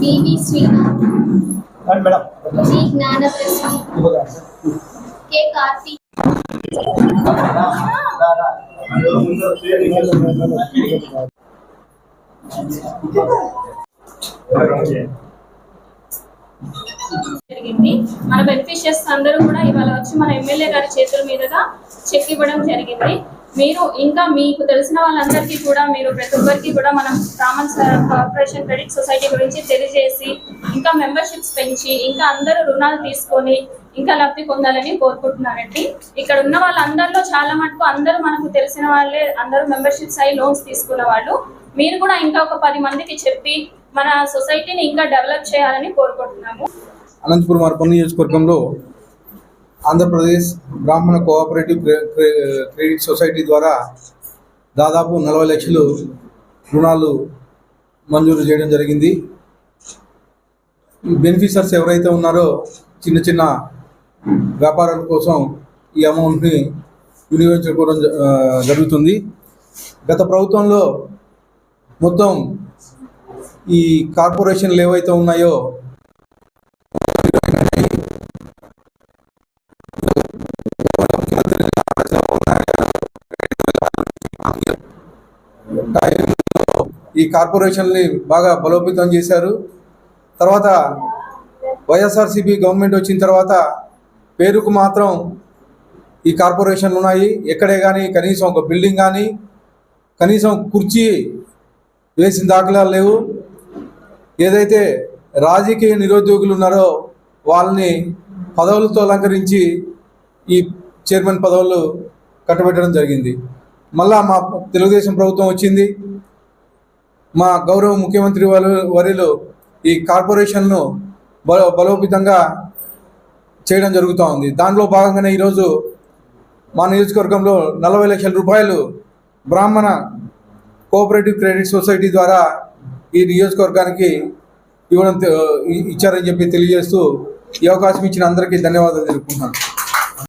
TV Srinath madam ji ಜ್ಞಾನ ಪ್ರಶ್ನೆ ಕೆ ಕಾರ್ತಿ Okay. మన బెనిఫిషియర్స్ అందరూ కూడా ఇవాళ వచ్చి మన ఎమ్మెల్యే గారి చేతుల మీదుగా చెక్ ఇవ్వడం జరిగింది. మీరు ఇంకా మీకు తెలిసిన వాళ్ళందరికీ కూడా మీరు ప్రతి ఒక్కరికి కూడా మనం రామన్ కార్పొరేషన్ క్రెడిట్ సొసైటీ గురించి తెలియజేసి ఇంకా మెంబర్షిప్స్ పెంచి ఇంకా అందరూ రుణాలు తీసుకొని ఇంకా లబ్ధి పొందాలని కోరుకుంటున్నానండి. ఇక్కడ ఉన్న వాళ్ళందరిలో చాలా మటుకు అందరూ మనకు తెలిసిన వాళ్ళే అందరూ మెంబర్షిప్స్ అయి లోన్స్ తీసుకున్న వాళ్ళు. మీరు కూడా ఇంకా ఒక పది మందికి చెప్పి మన సొసైటీని ఇంకా డెవలప్ చేయాలని కోరుకుంటున్నాము. అనంతపురం అర్బన్ నియోజకవర్గంలో ఆంధ్రప్రదేశ్ బ్రాహ్మణ కోఆపరేటివ్ క్రెడిట్ సొసైటీ ద్వారా దాదాపు నలభై లక్షలు రుణాలు మంజూరు చేయడం జరిగింది. బెనిఫిషర్స్ ఎవరైతే ఉన్నారో చిన్న చిన్న వ్యాపారాల కోసం ఈ అమౌంట్ని వినియోగించుకోవడం జ- జరుగుతుంది. గత ప్రభుత్వంలో మొత్తం ఈ కార్పొరేషన్లు ఏవైతే ఉన్నాయో టైంలో ఈ కార్పొరేషన్ని బాగా బలోపేతం చేశారు. తర్వాత వైఎస్ఆర్సీపీ గవర్నమెంట్ వచ్చిన తర్వాత పేరుకు మాత్రం ఈ కార్పొరేషన్లు ఉన్నాయి. ఎక్కడే కానీ కనీసం ఒక బిల్డింగ్ కానీ కనీసం కుర్చీ వేసిన దాఖలాలు లేవు. ఏదైతే రాజకీయ నిరుద్యోగులు ఉన్నారో వాళ్ళని పదవులతో అలంకరించి ఈ చైర్మన్ పదవులు కట్టబెట్టడం జరిగింది. మళ్ళా మా తెలుగుదేశం ప్రభుత్వం వచ్చింది. మా గౌరవ ముఖ్యమంత్రి వారు వరిలో ఈ కార్పొరేషన్ను బలో బలోపేతంగా చేయడం జరుగుతూ ఉంది. దాంట్లో భాగంగానే ఈరోజు మా నియోజకవర్గంలో నలభై లక్షల రూపాయలు బ్రాహ్మణ కోఆపరేటివ్ క్రెడిట్ సొసైటీ ద్వారా ఈ నియోజకవర్గానికి ఇవ్వడం తె- ఇచ్చారని చెప్పి తెలియజేస్తూ ఈ అవకాశం ఇచ్చిన అందరికీ ధన్యవాదాలు తెలుపుకుంటున్నాను.